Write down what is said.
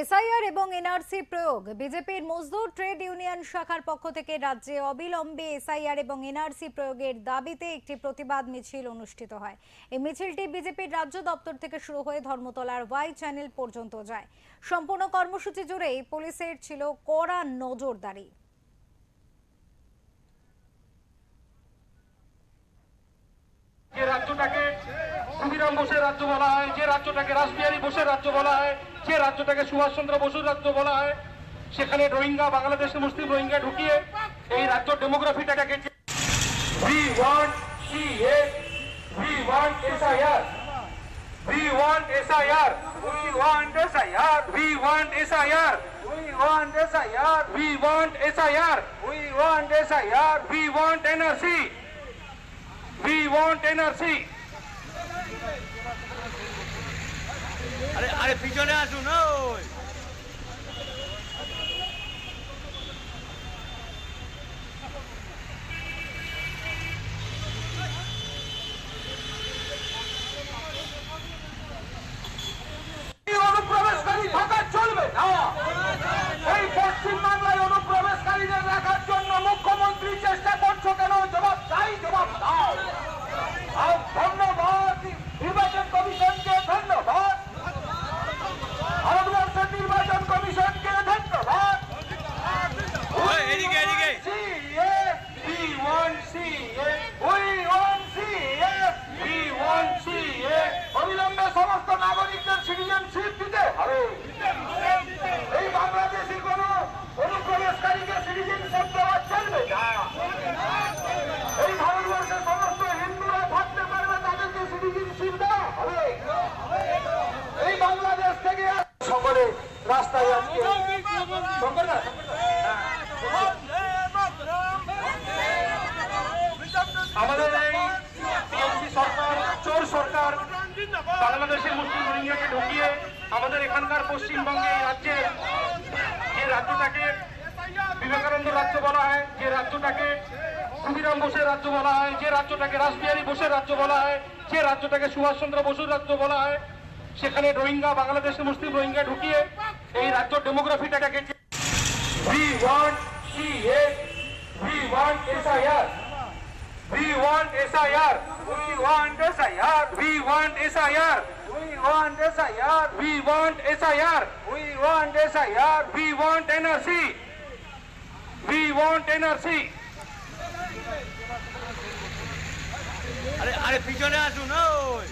SIR এবং NRC প্রয়োগ। বিজেপির মজদুর ট্রেড ইউনিয়ন শাখার পক্ষ থেকে রাজ্যে অবিলম্বে এসআইআর এবং এনআরসি প্রয়োগের দাবিতে একটি প্রতিবাদ মিছিল অনুষ্ঠিত হয়। এই মিছিলটি বিজেপির রাজ্য দপ্তর থেকে শুরু হয়ে ধর্মতলার ওয়াই চ্যানেল পর্যন্ত যায়। সম্পূর্ণ কর্মসূচি জুড়েই পুলিশের ছিল কড়া নজরদারি। রাজ্যটাকে বোসের রাজ্য বলা হয় যে রাজ্যটাকে রাসবিহারী বোসের রাজ্য বলা হয় যে রাজ্যটাকে সুভাষচন্দ্র বসুর রাজ্য বলা হয় সেখানে রোহিঙ্গা বাংলাদেশের মুসলিম রোহিঙ্গা ঢুকিয়ে এই রাজ্য ডেমোগ্রাফিটাকে we want NRC. We want NRC. আরে আরে পিছনে আসুন ওই। রাস্তায় আজকে আমাদের এই টিএমসি সরকার চোর সরকার বাংলাদেশের মুসলিম রোহিঙ্গাকে ঢুকিয়ে আমাদের এখানকার পশ্চিমবঙ্গে এই রাজ্যে যে রাজ্যটাকে বিবেকানন্দ রাজ্য বলা হয় যে রাজ্যটাকে ক্ষুদিরাম বোসের রাজ্য বলা হয় যে রাজ্যটাকে রাসবিহারী বোসের রাজ্য বলা হয় যে রাজ্যটাকে সুভাষচন্দ্র বসুর রাজ্য বলা হয় সেখানে রোহিঙ্গা বাংলাদেশের মুসলিম রোহিঙ্গা ঢুকিয়ে এই রাজ্য ডেমোগ্রাফিটাকে We want CA, we want SIR. We want SIR. We want SIR. We want SIR. We want SIR. We want SIR. We want SIR. We want NRC. We want NRC. আরে আরে পিছনে আসুন ওই